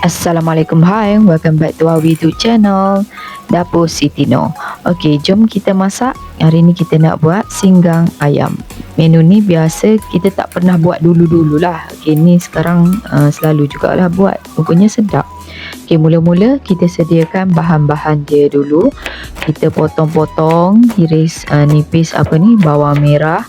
Assalamualaikum. Hai welcome back to our YouTube channel Dapur Siti No Ok jom kita masak. Hari ni kita nak buat singgang ayam. Menu ni biasa kita tak pernah buat dulu-dulu lah. Ok ni sekarang uh, selalu jugalah buat. Rupanya sedap. Ok mula-mula kita sediakan bahan-bahan dia dulu. Kita potong-potong Iris uh, nipis apa ni bawang merah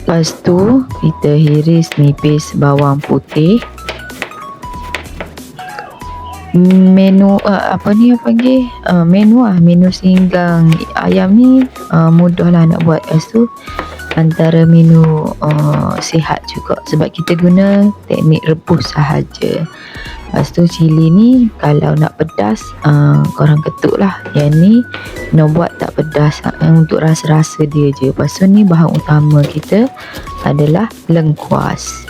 Lepas tu kita hiris nipis bawang putih. Menu uh, apa ni apa panggil? Uh, menu ah menu singgang ayam ni uh, mudah lah nak buat. Lepas tu antara menu uh, sihat juga sebab kita guna teknik rebus sahaja. Lepas tu cili ni kalau nak pedas uh, korang ketuk lah. Yang ni nak buat tak pedas uh, untuk rasa-rasa dia je. Lepas tu ni bahan utama kita adalah lengkuas.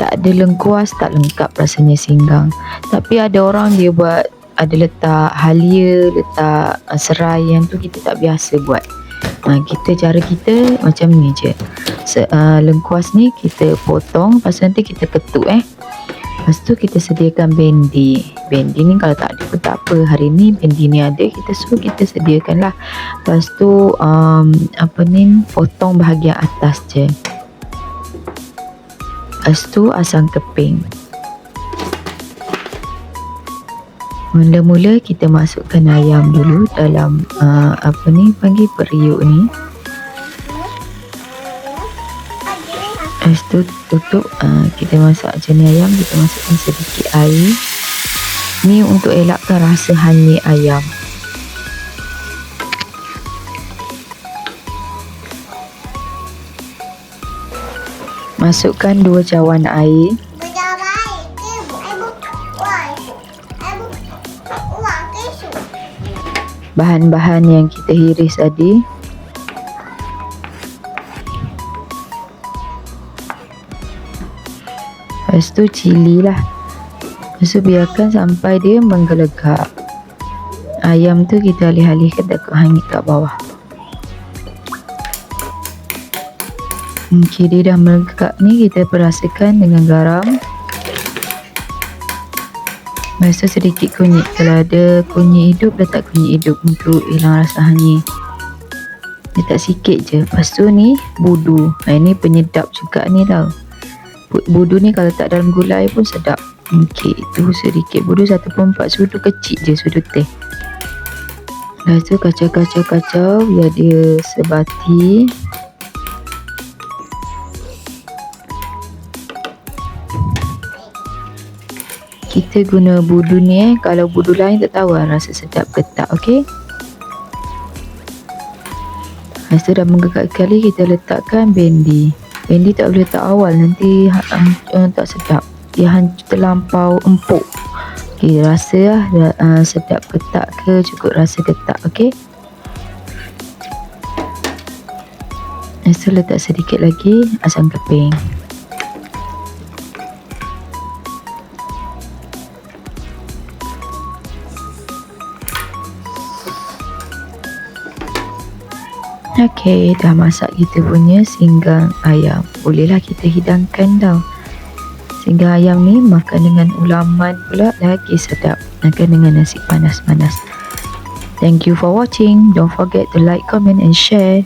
Tak ada lengkuas tak lengkap rasanya singgang. Tapi ada orang dia buat ada letak halia, letak uh, serai yang tu kita tak biasa buat. Ha, kita cara kita macam ni je. Se, uh, lengkuas ni kita potong, lepas nanti kita ketuk eh. Lepas tu kita sediakan bendi. Bendi ni kalau tak ada pun tak apa. Hari ni bendi ni ada, kita suruh kita sediakan lah. Lepas tu um, apa ni potong bahagian atas je. Lepas tu asam keping. Mula-mula kita masukkan ayam dulu dalam uh, apa ni panggil periuk ni. Lepas tu tutup uh, kita masak jenis ayam kita masukkan sedikit air. Ni untuk elakkan rasa hanyut ayam. Masukkan dua cawan air. Bahan-bahan yang kita hiris tadi Lepas tu cili lah. Lepas tu biarkan sampai dia menggelegak Ayam tu kita alih-alihkan dekat hangit kat bawah. Okay dia dah melegak ni kita perasakan dengan garam. Lepas tu sedikit kunyit. Kalau ada kunyit hidup letak kunyit hidup untuk hilang rasa hanyut Letak sikit je. Lepas tu ni budu. Ha, Ini penyedap juga ni tau budu ni kalau tak dalam gulai pun sedap. Okey itu sedikit. Budu 1.4 sudu kecil je sudu teh. Lepas tu kacau-kacau-kacau biar dia sebati. Kita guna budu ni eh. Kalau budu lain tak tahu lah rasa sedap ke tak okey? Lepas tu dah menggegak kali kita letakkan bendi Bendi tak boleh letak awal nanti uh, tak sedap. Dia hancur terlampau empuk. Okey, rasa lah uh, sedap ketak ke cukup rasa ketak, okey? Lepas tu letak sedikit lagi asam keping. Okey, dah masak kita punya singgang ayam. Bolehlah kita hidangkan tau. Singgang ayam ni makan dengan ulaman pula lagi sedap. Makan dengan nasi panas-panas. Thank you for watching. Don't forget to like, comment and share.